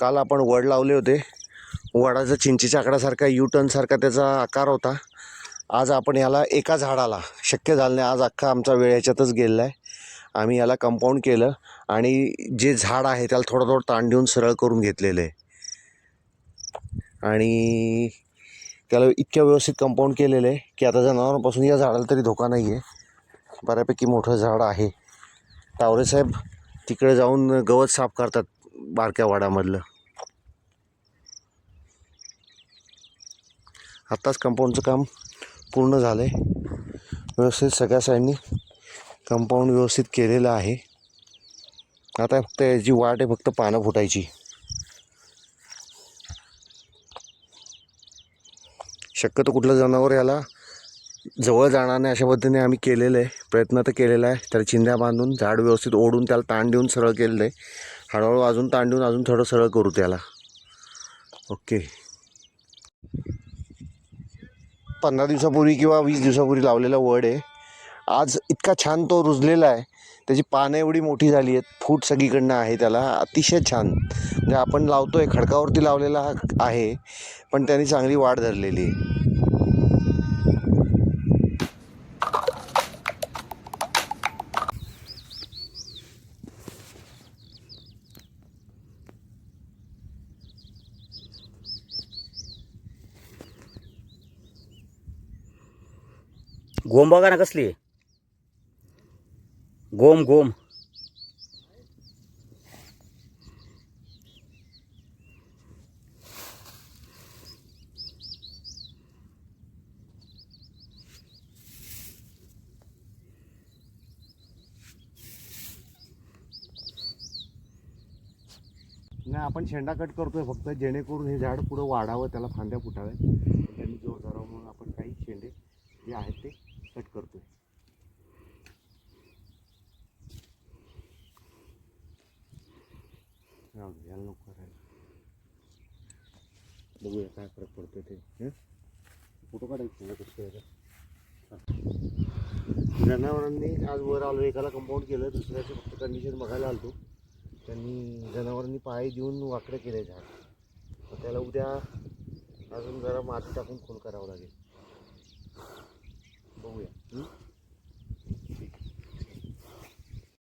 काल आपण वड लावले होते. वडाचा चिंचेच्या आकडासारखा यू टर्नसारखा त्याचा आकार होता. आज आपण याला एका झाडाला शक्य झालं नाही आज अख्खा आमचा वेळ याच्यातच गेलेला आहे. आम्ही याला कंपाऊंड केलं आणि जे झाड आहे त्याला थोडं थोडं ताण देऊन सरळ करून घेतलेलं आहे. आणि त्याला इतक्या व्यवस्थित कंपाऊंड केलेलं आहे की आता जनावरांपासून या झाडाला तरी धोका नाही आहे बऱ्यापैकी मोठं झाड आहे. टावरेसाहेब तिकडे जाऊन गवत साफ करतात. बारक्या वाडामधलं. आत्ताच कंपाऊंडचं काम पूर्ण झालं आहे व्यवस्थित सगळ्या साईडनी कंपाऊंड व्यवस्थित केलेलं आहे. आता फक्त याची वाट आहे फक्त पानं फुटायची. शक्यतो कुठलं जनावर याला जवळ जाणार नाही अशा पद्धतीने आम्ही केलेलं आहे. प्रयत्न तर केलेला आहे. त्याला चिंध्या बांधून झाड व्यवस्थित ओढून त्याला ताण देऊन सरळ केलेलं आहे. हळूहळू अजून ताण देऊन अजून थोडं सरळ करू त्याला. ओके. पंधरा दिवसापूर्वी किंवा वीस दिवसापूर्वी लावलेला वड आहे. आज इतका छान तो रुजलेला आहे. त्याची पानं एवढी मोठी झाली आहेत. फूट सगळीकडनं आहे त्याला. अतिशय छान. म्हणजे आपण लावतोय खडकावरती लावलेला हा आहे पण त्याने चांगली वाढ धरलेली आहे. गोम बघा ना कसली आहे. गोम गोम नाही आपण शेंडा कट करतोय फक्त जेणेकरून हे झाड पुढं वाढावं त्याला फांद्या फुटाव्या त्यांनी जोर धरावा म्हणून आपण काही शेंडे जे आहेत ते कट करतोय राहू दे, याला नको करायला बघूया काय फरक पडतोय ते? फोटो काढायचे ना कसे आहे जनावरांनी आज वर आलो एकाला कंपाऊंड केलं दुसऱ्याचे फक्त कंडिशन बघायला आलतो त्यांनी जनावरांनी पाय देऊन वाकडे केले झाड मग त्याला उद्या अजून जरा माती टाकून खोल करावं लागेल बघूया?